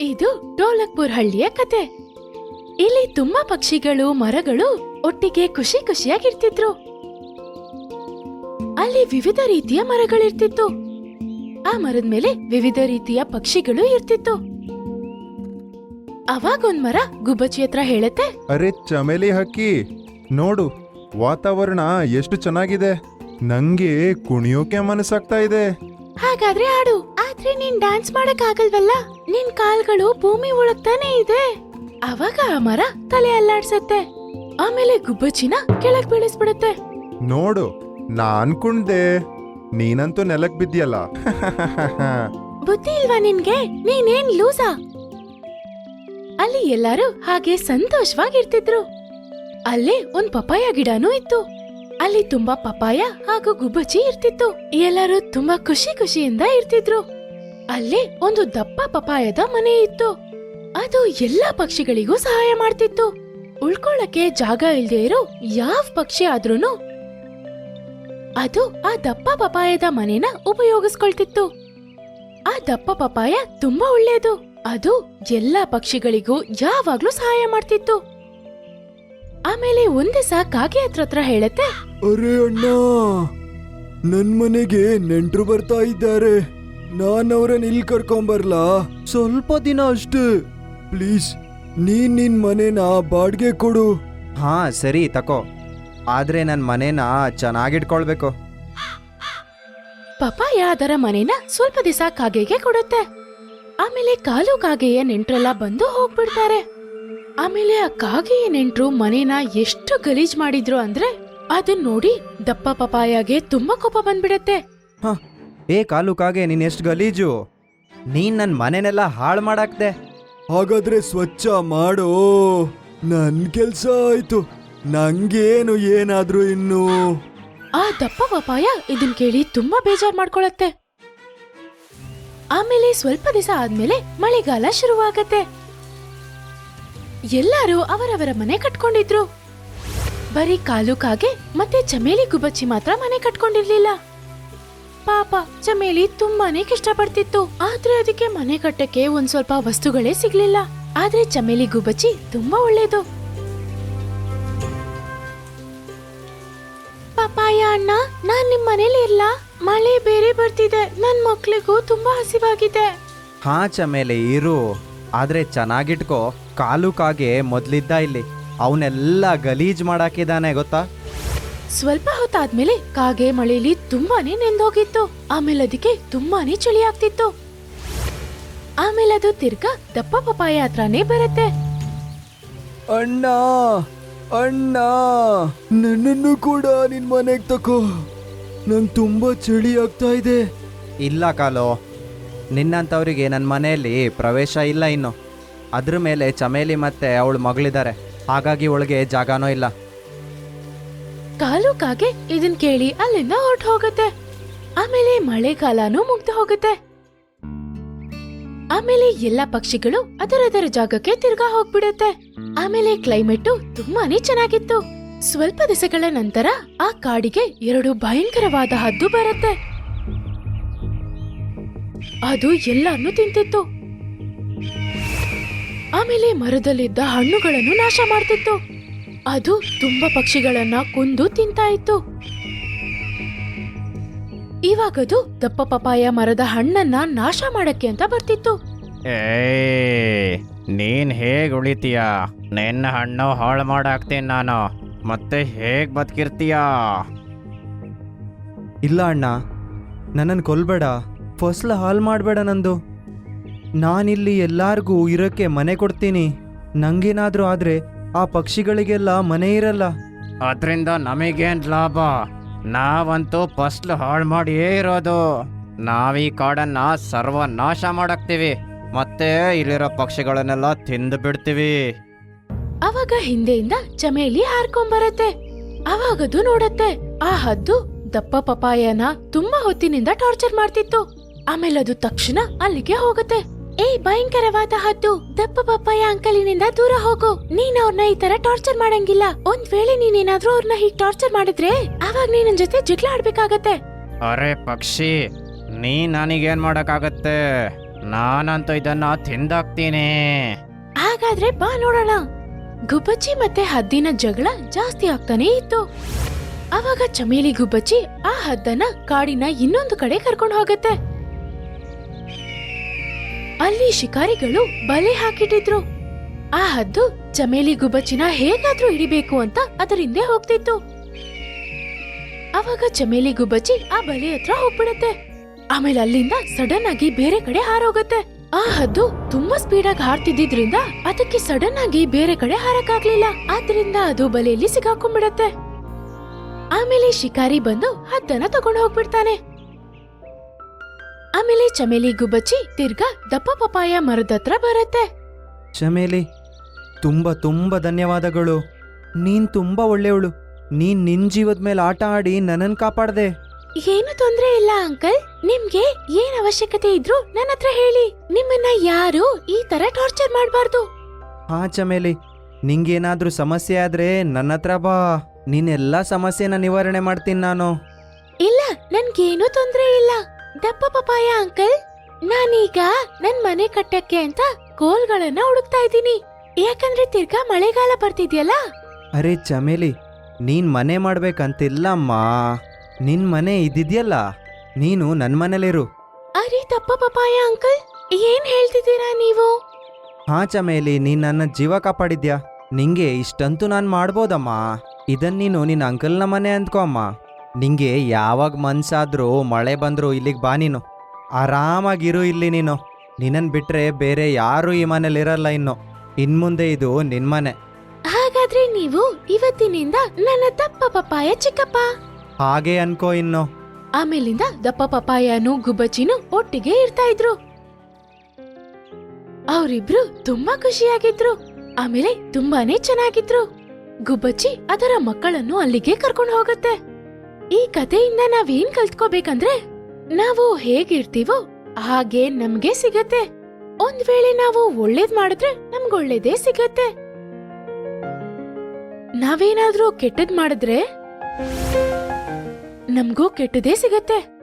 ಇದು ಡೋಲಕ್ಪುರ್ ಹಳ್ಳಿಯ ಕತೆ. ಇಲ್ಲಿ ತುಂಬಾ ಪಕ್ಷಿಗಳು ಮರಗಳು ಒಟ್ಟಿಗೆ ಖುಷಿ ಖುಷಿಯಾಗಿರ್ತಿದ್ರು. ಅಲ್ಲಿ ವಿವಿಧ ರೀತಿಯ ಮರಗಳಿರ್ತಿತ್ತು. ಆ ಮರದ ಮೇಲೆ ವಿವಿಧ ರೀತಿಯ ಪಕ್ಷಿಗಳು ಇರ್ತಿತ್ತು. ಅವಾಗ ಒಂದ್ ಮರ ಗುಬ್ಬಚ್ಚಿ ಹತ್ರ ಹೇಳತ್ತೆ. ಅರೆ ಚಮೇಲಿ ಹಕ್ಕಿ ನೋಡು ವಾತಾವರಣ ಎಷ್ಟು ಚೆನ್ನಾಗಿದೆ. ನಂಗೆ ಕುಣಿಯೋಕೆ ಮನಸ್ಸಾಗ್ತಾ ಇದೆ. ಹಾಗಾದ್ರೆ ಆಡು ಆದ್ರೆ ನೀನ್ ಡ್ಯಾನ್ಸ್ ಮಾಡಕ್ ಆಗಲ್ವಲ್ಲ ನಿನ್ ಕಾಲ್ಗಳು ಭೂಮಿ ಒಳಗ್ತಾನೆ ಇದೆ. ಅವಾಗ ಆ ಮರ ತಲೆ ಅಲ್ಲಾಡ್ಸತ್ತೆ. ಆಮೇಲೆ ಗುಬ್ಬಚ್ಚಿನ ಕೆಳಗ್ ಬೀಳಿಸ್ಬಿಡುತ್ತೆ. ನೋಡು ನಾ ಅನ್ಕೊಂಡೆ. ನೀನಂತೂ ನೆಲಕ್ ಬಿದ್ದಿಯಲ್ಲ. ಬುದ್ಧಿ ಇಲ್ವಾ ನಿನ್ಗೆ? ನೀನೇನ್ ಲೂಸಾ? ಅಲ್ಲಿ ಎಲ್ಲಾರು ಹಾಗೆ ಸಂತೋಷವಾಗಿರ್ತಿದ್ರು. ಅಲ್ಲೇ ಒಂದ್ ಪಪಾಯ ಗಿಡನೂ ಇತ್ತು. ಅಲ್ಲಿ ತುಂಬಾ ಪಪಾಯ ಹಾಗೂ ಗುಬ್ಬಚ್ಚಿ ಇರ್ತಿತ್ತು. ಎಲ್ಲರೂ ತುಂಬಾ ಖುಷಿ ಖುಷಿಯಿಂದ ಇರ್ತಿದ್ರು. ಅಲ್ಲಿ ಒಂದು ದಪ್ಪ ಪಪಾಯದ ಮನೆ ಇತ್ತು. ಅದು ಎಲ್ಲಾ ಪಕ್ಷಿಗಳಿಗೂ ಸಹಾಯ ಮಾಡ್ತಿತ್ತು. ಉಳ್ಕೊಳ್ಳಕ್ಕೆ ಜಾಗ ಇಲ್ದೇ ಇರೋ ಯಾವ ಪಕ್ಷಿ ಆದ್ರೂನು ಅದು ಆ ದಪ್ಪ ಪಪಾಯದ ಮನೆನ ಉಪಯೋಗಿಸ್ಕೊಳ್ತಿತ್ತು. ಆ ದಪ್ಪ ಪಪಾಯ ತುಂಬಾ ಒಳ್ಳೇದು ಅದು ಎಲ್ಲಾ ಪಕ್ಷಿಗಳಿಗೂ ಯಾವಾಗ್ಲೂ ಸಹಾಯ ಮಾಡ್ತಿತ್ತು. ಆಮೇಲೆ ಒಂದಿವಸ ಕಾಗೆ ಹತ್ರ ಹತ್ರ ಹೇಳತ್ತೆ. ಅರೆ ಅಣ್ಣ, ನನ್ ಮನೆಗೆ ನೆಂಟ್ರು ಬರ್ತಾ ಇದ್ದಾರೆ. ನಾನ್ ಅವ್ರನ್ನ ಇಲ್ಲಿ ಕರ್ಕೊಂಬರ್ಲಾ? ಸ್ವಲ್ಪ ದಿನ ಅಷ್ಟೇ. ಪ್ಲೀಸ್ ನೀನ್ ನಿನ್ ಮನೇನ ಬಾಡ್ಗೆ ಕೊಡು. ಹಾ ಸರಿ ತಕೋ. ಆದ್ರೆ ನನ್ನ ಮನೇನ ಚೆನ್ನಾಗಿಟ್ಕೊಳ್ಬೇಕು. ಪಪಾಯ ಅದರ ಮನೇನ ಸ್ವಲ್ಪ ದಿವಸ ಕಾಗೆಗೆ ಕೊಡುತ್ತೆ. ಆಮೇಲೆ ಕಾಲು ಕಾಗೆಯ ನೆಂಟ್ರೆಲ್ಲ ಬಂದು ಹೋಗ್ಬಿಡ್ತಾರೆ. ಆಮೇಲೆ ಆ ಕಾಗೆಯ ನೆಂಟ್ರು ಮನೇನ ಎಷ್ಟು ಗಲೀಜ್ ಮಾಡಿದ್ರು ಅಂದ್ರೆ ಅದನ್ ನೋಡಿ ದಪ್ಪ ಪಪಾಯಗೆ ತುಂಬಾ ಕೋಪ ಬಂದ್ಬಿಡತ್ತೆ. ಹ ಏ ಕಾಲು ಕಾಗೆ ನೀನ್ ಎಷ್ಟು ಗಲೀಜು? ನೀನ್ ನನ್ನ ಮನೆನೆಲ್ಲ ಹಾಳು ಮಾಡಾಕ್ದೆ. ಹಾಗಾದ್ರೆ ಸ್ವಚ್ಛ ಮಾಡೋ. ನನ್ ಕೆಲ್ಸ ಆಯ್ತು. ನಂಗೇನು ಏನಾದ್ರೂ ಇನ್ನು. ಆ ದಪ್ಪ ಪಪಾಯ ಇದನ್ ಕೇಳಿ ತುಂಬಾ ಬೇಜಾರ್ ಮಾಡ್ಕೊಳತ್ತೆ. ಆಮೇಲೆ ಸ್ವಲ್ಪ ದಿವಸ ಆದ್ಮೇಲೆ ಮಳೆಗಾಲ ಶುರುವಾಗತ್ತೆ. ಎಲ್ಲರೂ ಅವರವರ ಮನೆ ಕಟ್ಕೊಂಡಿದ್ರು. ಬರೀ ಕಾಲು ಕಾಗೆ ಮತ್ತೆ ಚಮೇಲಿ ಗುಬ್ಬಚ್ಚಿ ಮಾತ್ರ ಮನೆ ಕಟ್ಕೊಂಡಿರ್ಲಿಲ್ಲ. ಪಾಪ ಚಮೇಲಿ ತುಂಬಾನೇ ಕಷ್ಟಪಡ್ತಿತ್ತು. ಆದ್ರೆ ಅದಕ್ಕೆ ಮನೆ ಕಟ್ಟಕ್ಕೆ ಒಂದ್ ಸ್ವಲ್ಪ ವಸ್ತುಗಳೇ ಸಿಗ್ಲಿಲ್ಲ. ಆದ್ರೆ ಚಮೇಲಿ ಗುಬ್ಬಚ್ಚಿ ತುಂಬಾ ಒಳ್ಳೇದು. ಪಪಾಯ ಅಣ್ಣ, ನಾನ್ ನಿಮ್ ಮನೇಲಿ ಇಲ್ಲ. ಮಳೆ ಬೇರೆ ಬರ್ತಿದೆ. ನನ್ ಮಕ್ಳಿಗೂ ತುಂಬಾ ಹಸಿವಾಗಿದೆ. ಹಾ ಚಮೇಲಿ ಇರು. ಆದ್ರೆ ಚೆನ್ನಾಗಿಟ್ಕೋ. ಕಾಲು ಕಾಗೆ ಮೊದ್ಲಿದ್ದ ಇಲ್ಲಿ. ಅವನ್ನೆಲ್ಲ ಗಲೀಜ್ ಮಾಡಾಕಿದಾನೆ ಗೊತ್ತಾ? ಸ್ವಲ್ಪ ಹೊತ್ತಾದ್ಮೇಲೆ ಕಾಗೆ ಮಳೆಯಲ್ಲಿ ತುಂಬಾನೇ ನೆಂದೋಗಿತ್ತು. ಆಮೇಲೆ ಅದಕ್ಕೆ ತುಂಬಾನೇ ಚಳಿ ಆಗ್ತಿತ್ತು. ಆಮೇಲೆ ಅದು ತಿರ್ಗಾ ದಪ್ಪ ಪಪಾಯ ಹತ್ರನೇ ಬರುತ್ತೆ. ಅಣ್ಣ ಅಣ್ಣ ನನ್ನನ್ನು ಕೂಡ ನಿನ್ ಮನೆಗೆ ತಕೋ. ನಂಗೆ ತುಂಬಾ ಚಳಿ ಆಗ್ತಾ ಇದೆ. ಇಲ್ಲ ಕಾಲು ನಿನ್ನಂಥವ್ರಿಗೆ ನನ್ನ ಮನೆಯಲ್ಲಿ ಪ್ರವೇಶ ಇಲ್ಲ ಇನ್ನು. ಅದ್ರ ಮೇಲೆ ಚಮೇಲಿ ಮತ್ತೆ ಅವಳು ಮಗಳಿದ್ದಾರೆ ಹಾಗಾಗಿ ಒಳಗೆ ಜಾಗನೂ ಇಲ್ಲ. ಕಾಲು ಕಾಗೆ ಇದನ್ ಕೇಳಿ ಅಲ್ಲಿಂದ ಹೊರಟು ಹೋಗುತ್ತೆ. ಆಮೇಲೆ ಮಳೆಗಾಲನೂ ಮುಗ್ದು ಹೋಗುತ್ತೆ. ಆಮೇಲೆ ಎಲ್ಲ ಪಕ್ಷಿಗಳು ಅದರದರ ಜಾಗಕ್ಕೆ ತಿರ್ಗಾ ಹೋಗ್ಬಿಡುತ್ತೆ. ಆಮೇಲೆ ಕ್ಲೈಮೇಟು ತುಂಬಾನೇ ಚೆನ್ನಾಗಿತ್ತು. ಸ್ವಲ್ಪ ದಿವಸಗಳ ನಂತರ ಆ ಕಾಡಿಗೆ ಎರಡು ಭಯಂಕರವಾದ ಹದ್ದು ಬರುತ್ತೆ. ಅದು ಎಲ್ಲಾನು ತಿಂತಿತ್ತು. ಆಮೇಲೆ ಮರದಲ್ಲಿದ್ದ ಹಣ್ಣುಗಳನ್ನು ನಾಶ ಮಾಡ್ತಿತ್ತು. ಅದು ತುಂಬಾ ಪಕ್ಷಿಗಳನ್ನ ಕೊಂದು ತಿಂತಾ ಇತ್ತು ಇವಾಗದು ದಪ್ಪ ಪಪಾಯ ಮರದ ಹಣ್ಣನ್ನ ನಾಶ ಮಾಡಕ್ಕೆ ಅಂತ ಬರ್ತಿತ್ತು. ಏ ನೀನ್ ಹೇಗ್ ಉಳಿತೀಯ? ನಿನ್ನ ಹಣ್ಣು ಹಾಳು ಮಾಡಾಕ್ತೀನಿ ನಾನು. ಮತ್ತೆ ಹೇಗ್ ಬದುಕಿರ್ತೀಯ? ಇಲ್ಲ ಅಣ್ಣ ನನ್ನನ್ನು ಕೊಲ್ಬೇಡ. ಫಸಲು ಹಾಳು ಮಾಡಬೇಡ ನಂದು. ನಾನಿಲ್ಲಿ ಎಲ್ಲಾರ್ಗೂ ಇರೋಕ್ಕೆ ಮನೆ ಕೊಡ್ತೀನಿ. ನಂಗೇನಾದರೂ ಆದ್ರೆ ಆ ಪಕ್ಷಿಗಳಿಗೆಲ್ಲ ಮನೆ ಇರಲ್ಲ. ಅದರಿಂದ ನಮಗೇನ್ ಲಾಭ? ನಾವಂತೂ ಫಸ್ಲು ಹಾಳು ಮಾಡಿಯೇ ಇರೋದು. ನಾವೀ ಕಾಡನ್ನ ಸರ್ವನಾಶ ಮಾಡಾಕ್ತೀವಿ. ಮತ್ತೆ ಇಲ್ಲಿರೋ ಪಕ್ಷಿಗಳನ್ನೆಲ್ಲ ತಿಂದು ಬಿಡ್ತೀವಿ. ಅವಾಗ ಹಿಂದೆಯಿಂದ ಚಮೇಲಿ ಹಾರ್ಕೊಂಬರತ್ತೆ. ಅವಾಗದು ನೋಡತ್ತೆ. ಆ ಹದ್ದು ದಪ್ಪ ಪಪಾಯನ ತುಂಬಾ ಹೊತ್ತಿನಿಂದ ಟಾರ್ಚರ್ ಮಾಡ್ತಿತ್ತು. ಆಮೇಲೆ ಅದು ತಕ್ಷಣ ಅಲ್ಲಿಗೆ ಹೋಗುತ್ತೆ. ಏ ಭಯಂಕರವಾದ ಹದ್ದು. ದಪ್ಪ ಪಪ್ಪಾಯ ಅಂಕಲಿನಿಂದ ದೂರ ಹೋಗು. ನೀನ್ ಅವ್ರನ್ನ ಈ ತರ ಟಾರ್ಚರ್ ಮಾಡಂಗಿಲ್ಲ. ಒಂದ್ ವೇಳೆ ನೀನೇನಾದ್ರೂ ಅವ್ರನ್ನ ಹೀಗ್ ಟಾರ್ಚರ್ ಮಾಡಿದ್ರೆ ಅವಾಗ ನೀನ್ ನನ್ ಜೊತೆ ಜಗಳ ಆಡ್ಬೇಕಾಗತ್ತೆ. ಅರೆ ಪಕ್ಷಿ ನೀ ನನಗೇನ್ ಮಾಡಕ್ಕಾಗತ್ತೆ? ನಾನಂತೂ ಇದನ್ನ ತಿಂದಾಕ್ತೀನಿ. ಹಾಗಾದ್ರೆ ಬಾ ನೋಡೋಣ. ಗುಬ್ಬಚ್ಚಿ ಮತ್ತೆ ಹದ್ದಿನ ಜಗಳ ಜಾಸ್ತಿ ಆಗ್ತಾನೆ ಇತ್ತು. ಅವಾಗ ಚಮೇಲಿ ಗುಬ್ಬಚ್ಚಿ ಆ ಹದ್ದನ್ನ ಕಾಡಿನ ಇನ್ನೊಂದು ಕಡೆ ಕರ್ಕೊಂಡು ಹೋಗತ್ತೆ. ಅಲ್ಲಿ ಶಿಕಾರಿಗಳು ಬಲೆ ಹಾಕಿಟ್ಟಿದ್ರು. ಆ ಹದ್ದು ಚಮೇಲಿ ಗುಬ್ಬಚ್ಚಿನ ಹೇಗಾದ್ರೂ ಹಿಡಿಬೇಕು ಅಂತ ಅದರಿಂದೇ ಹೋಗ್ತಿತ್ತು. ಅವಾಗ ಚಮೇಲಿ ಗುಬ್ಬಚ್ಚಿ ಆ ಬಲೆ ಹತ್ರ ಹೋಗ್ಬಿಡತ್ತೆ. ಆಮೇಲೆ ಅಲ್ಲಿಂದ ಸಡನ್ ಆಗಿ ಬೇರೆ ಕಡೆ ಹಾರೋಗತ್ತೆ. ಆ ಹದ್ದು ತುಂಬಾ ಸ್ಪೀಡ್ ಆಗಿ ಹಾರ್ತಿದ್ದಿದ್ರಿಂದ ಅದಕ್ಕೆ ಸಡನ್ ಆಗಿ ಬೇರೆ ಕಡೆ ಹಾರಕ್ಕಾಗ್ಲಿಲ್ಲ. ಆದ್ರಿಂದ ಅದು ಬಲೆಯಲ್ಲಿ ಸಿಗಾಕೊಂಡ್ಬಿಡತ್ತೆ. ಆಮೇಲೆ ಶಿಕಾರಿ ಬಂದು ಹದ್ದನ್ನ ತಗೊಂಡು ಹೋಗ್ಬಿಡ್ತಾನೆ. ಆಮೇಲೆ ಚಮೇಲಿ ಗುಬ್ಬಚ್ಚಿ ತಿರ್ಗಾ ದಪ್ಪ ಪಪಾಯ ಮರದ ಹತ್ರ ಬರತ್ತೆ. ಚಮೇಲಿ ತುಂಬ ತುಂಬ ಧನ್ಯವಾದಗಳು. ನೀನ್ ತುಂಬ ಒಳ್ಳೆಯವಳು. ನೀನ್ ನಿನ್ ಜೀವದ ಮೇಲೆ ಆಟ ಆಡಿ ನನ್ನನ್ನು ಕಾಪಾಡ್ದೆ. ಏನು ತೊಂದ್ರೆ ಇಲ್ಲ ಅಂಕಲ್. ನಿಮ್ಗೆ ಏನ್ ಅವಶ್ಯಕತೆ ಇದ್ರು ನನ್ನ ಹತ್ರ ಹೇಳಿ. ನಿಮ್ಮನ್ನ ಯಾರು ಈ ತರ ಟಾರ್ಚರ್ ಮಾಡಬಾರ್ದು. ಹಾ ಚಮೇಲಿ. ನಿಂಗೇನಾದ್ರೂ ಸಮಸ್ಯೆ ಆದ್ರೆ ನನ್ನ ಹತ್ರ ಬಾ. ನಿನ್ನೆಲ್ಲ ಸಮಸ್ಯೆನ ನಿವಾರಣೆ ಮಾಡ್ತೀನಿ ನಾನು. ಇಲ್ಲ ನನ್ಗೇನು ತೊಂದ್ರೆ ಇಲ್ಲ. ದಪ್ಪ ಪಪಾಯ ಅಂಕಲ್. ನಾನೀಗ ನನ್ ಮನೆ ಕಟ್ಟಕ್ಕೆ ಅಂತ ಕೋಲ್ಗಳನ್ನ ಹುಡುಕ್ತಾ ಇದ್ದೀನಿ. ಯಾಕಂದ್ರೆ ತಿರ್ಗಾ ಮಳೆಗಾಲ ಬರ್ತಿದ್ಯಲ್ಲ? ಅರೆ ಚಮೇಲಿ ನೀನ್ ಮನೆ ಮಾಡ್ಬೇಕಂತಿಲ್ಲಮ್ಮ ನಿನ್ ಮನೆ ಇದಿದ್ಯಲ್ಲ ನೀನು ನನ್ ಮನೇಲಿರು. ಅರೆ ದಪ್ಪ ಪಪಾಯ ಅಂಕಲ್. ಏನ್ ಹೇಳ್ತಿದ್ದೀರಾ ನೀವು? ಹಾ ಚಮೇಲಿ ನೀನ್ ನನ್ನ ಜೀವ ಕಾಪಾಡಿದ್ಯಾ. ನಿಂಗೆ ಇಷ್ಟಂತೂ ನಾನ್ ಮಾಡ್ಬೋದಮ್ಮ. ಇದನ್ ನೀನು ನಿನ್ನ ಅಂಕಲ್ನ ಮನೆ ಅಂದ್ಕೋ ಅಮ್ಮ. ನಿಂಗೆ ಯಾವಾಗ ಮನ್ಸಾದ್ರೂ ಮಳೆ ಬಂದ್ರು ಇಲ್ಲಿಗೆ ಬಾ ನೀನು. ಆರಾಮಾಗಿರು ಇಲ್ಲಿ ನೀನು. ನಿನ್ನನ್ ಬಿಟ್ರೆ ಬೇರೆ ಯಾರು ಈ ಮನೇಲಿ ಇರಲ್ಲ ಇನ್ನು. ಇನ್ಮುಂದೆ ಇದು ನಿನ್ಮನೆ ಹಾಗಾದ್ರೆ ನೀವು ಇವತ್ತಿನಿಂದ ನನ್ನ ದಪ್ಪ ಪಪ್ಪಾಯ ಚಿಕ್ಕಪ್ಪ. ಹಾಗೆ ಅನ್ಕೋ ಇನ್ನು. ಆಮೇಲಿಂದ ದಪ್ಪ ಪಪ್ಪಾಯನು ಗುಬ್ಬಚ್ಚಿನೂ ಒಟ್ಟಿಗೆ ಇರ್ತಾ ಇದ್ರು. ಅವರಿಬ್ರು ತುಂಬಾ ಖುಷಿಯಾಗಿದ್ರು. ಆಮೇಲೆ ತುಂಬಾನೇ ಚೆನ್ನಾಗಿದ್ರು. ಗುಬ್ಬಚ್ಚಿ ಅದರ ಮಕ್ಕಳನ್ನು ಅಲ್ಲಿಗೆ ಕರ್ಕೊಂಡು ಹೋಗುತ್ತೆ. ಈ ಕಥೆಯಿಂದ ನಾವೇನ್ ಕಲ್ತ್ಕೋಬೇಕಂದ್ರೆ ನಾವು ಹೇಗಿರ್ತೀವೋ ಹಾಗೆ ನಮ್ಗೆ ಸಿಗತ್ತೆ. ಒಂದ್ ವೇಳೆ ನಾವು ಒಳ್ಳೇದ್ ಮಾಡಿದ್ರೆ ನಮ್ಗೊಳ್ಳೇದೇ ಸಿಗತ್ತೆ. ನಾವೇನಾದ್ರೂ ಕೆಟ್ಟದ್ ಮಾಡಿದ್ರೆ ನಮ್ಗೂ ಕೆಟ್ಟದೇ ಸಿಗತ್ತೆ.